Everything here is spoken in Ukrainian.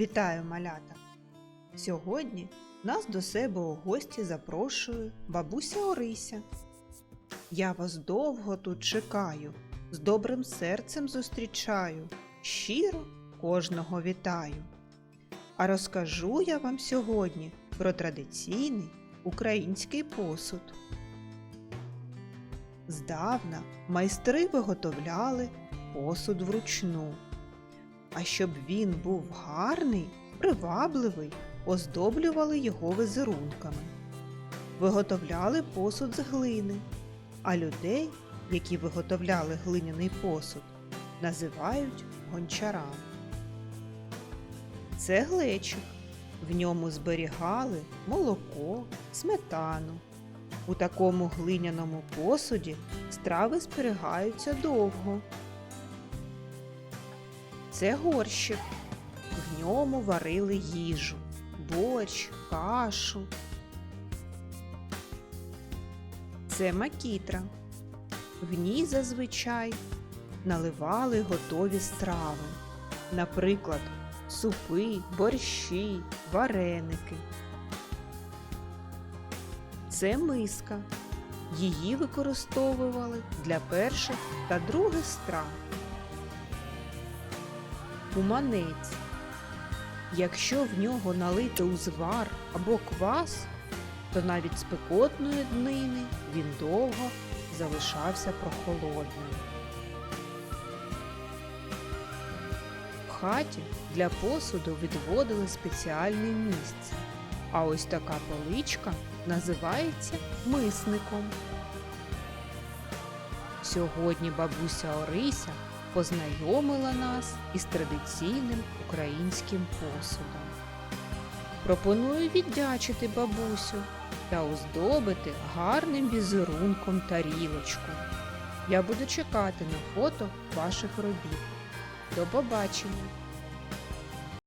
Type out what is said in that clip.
Вітаю малята! Сьогодні нас до себе у гості запрошує бабуся Орися. Я вас довго тут чекаю, з добрим серцем зустрічаю, щиро кожного вітаю. А розкажу я вам сьогодні про традиційний український посуд. Здавна майстри виготовляли посуд вручну. А щоб він був гарний, привабливий, оздоблювали його візерунками. Виготовляли посуд з глини, а людей, які виготовляли глиняний посуд, називають гончарами. Це глечик. В ньому зберігали молоко, сметану. У такому глиняному посуді страви зберігаються довго. Це горщик. В ньому варили їжу, борщ, кашу. Це макітра. В ній зазвичай наливали готові страви, наприклад, супи, борщі, вареники. Це миска. Її використовували для перших та других страв. Куманець. Якщо в нього налити узвар або квас, то навіть з пекотної днини він довго залишався прохолодним. В хаті для посуду відводили спеціальне місце, а ось така поличка називається мисником. Сьогодні бабуся Орися познайомила нас із традиційним українським посудом. Пропоную віддячити бабусю та оздобити гарним візерунком тарілочку. Я буду чекати на фото ваших робіт. До побачення!